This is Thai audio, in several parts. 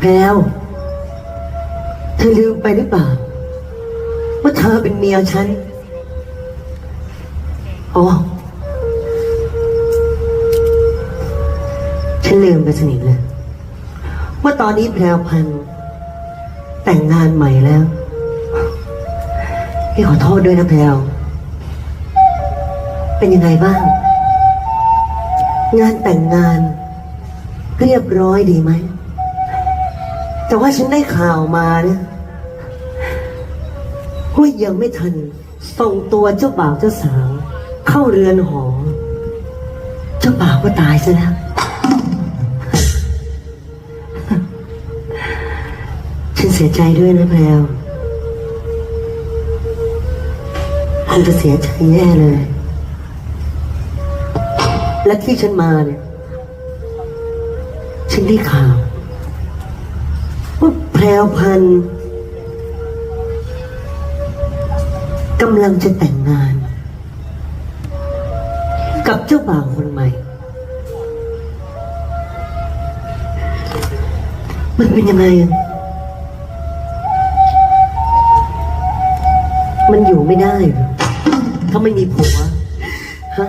แพรวเธอลืมไปหรือเปล่า ว่าเธอเป็นเมียฉัน อ๋อ ฉันลืมไปสนิทเลยว่าตอนนี้แพรวพันแต่งงานใหม่แล้วพี่ขอโทษด้วยนะแพรวเป็นยังไงบ้าง งานแต่งงาน เรียบร้อยดีไหม แต่ว่าฉันได้ข่าวมาเนี่ยว่ายังไม่ทัน ส่งตัวเจ้าบ่าวเจ้าสาว เข้าเรือนหอ เจ้าบ่าวก็ตายซะแล้วฉันเสียใจด้วยนะแพรวคงจะเสียใจแย่เลย และที่ฉันมาเนี่ย ฉันได้ข่าว พรวพันธ์กำลังจะแต่งงาน กับเจ้าบ่าวคนใหม่ มันเป็นยังไงอะมันอยู่ไม่ได้หรอถ้าไม่มีผัวฮะ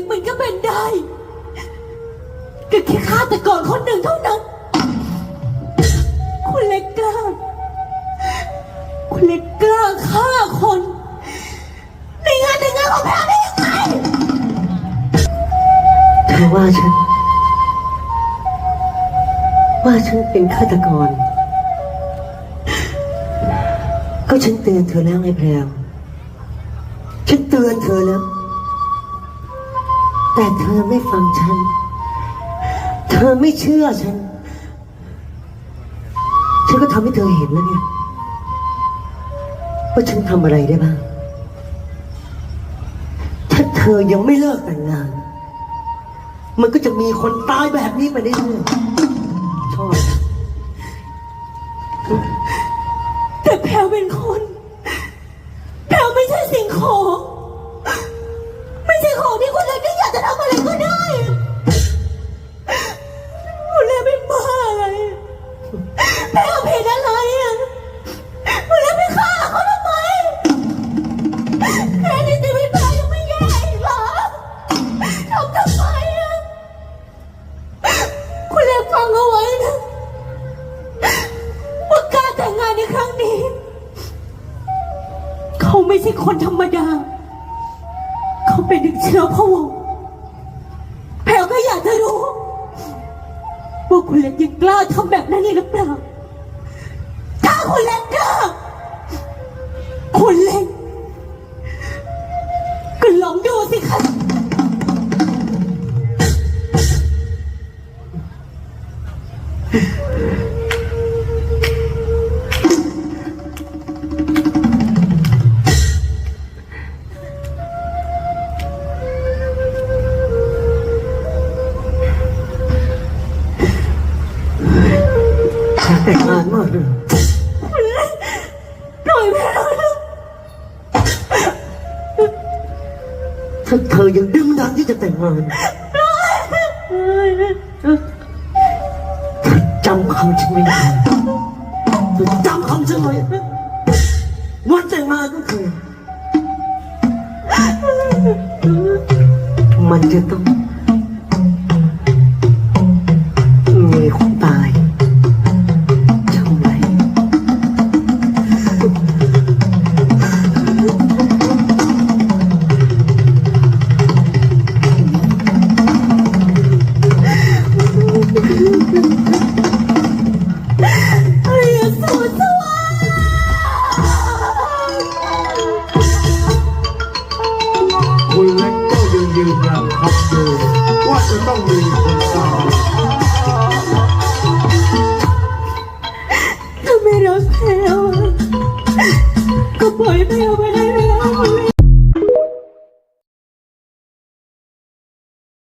กมันก็เป็นได้ก็แค่ฆาตกรคนหนึ่งเท่านั้น คุณเล็กกล้า คุณเล็กกล้าฆ่าคน ในงานแต่งงานของแพรได้ยังไงเธอว่าฉัน ว่าฉันเป็นฆาตกร ก็ฉันเตือนเธอแล้วไงแพรวฉันเตือนเธอแล้ว แต่เธอไม่ฟังฉัน เธอไม่เชื่อฉัน ฉันก็ทำให้เธอเห็นแล้วไงว่าฉันทำอะไรได้บ้าง ถ้าเธอยังไม่เลิกแต่งงาน มันก็จะมีคนตายแบบนี้ไปเรื่อยๆชอบแต่แพลวเป็นคน ไม่ใช่คนธรรมดา เขาเป็นหนึ่งเชื้อพระวงศ์แพลก็อยากจะรู้ว่าคุณเล็กยังกล้าทำแบบนั้นอีกหรือเปล่า ถ้าคุณเล็กกล้าคุณเล็ก แต่งงานมากเลยปล่อยไม่ได้แล้วถ้าเธอยังดึงดันที่จะแต่งงาน จำคำฉันไม่ได้จำคำฉันไว้วันแต่งงานก็คือ มันจะต้องมีคนตาย กสูค์คนล็กก็ยังยืนยันคำเดิมว่าจะต้องมีคนสาวถ้ไม่รักแพลวก็ปล่อยแพลวไปได้แล้ว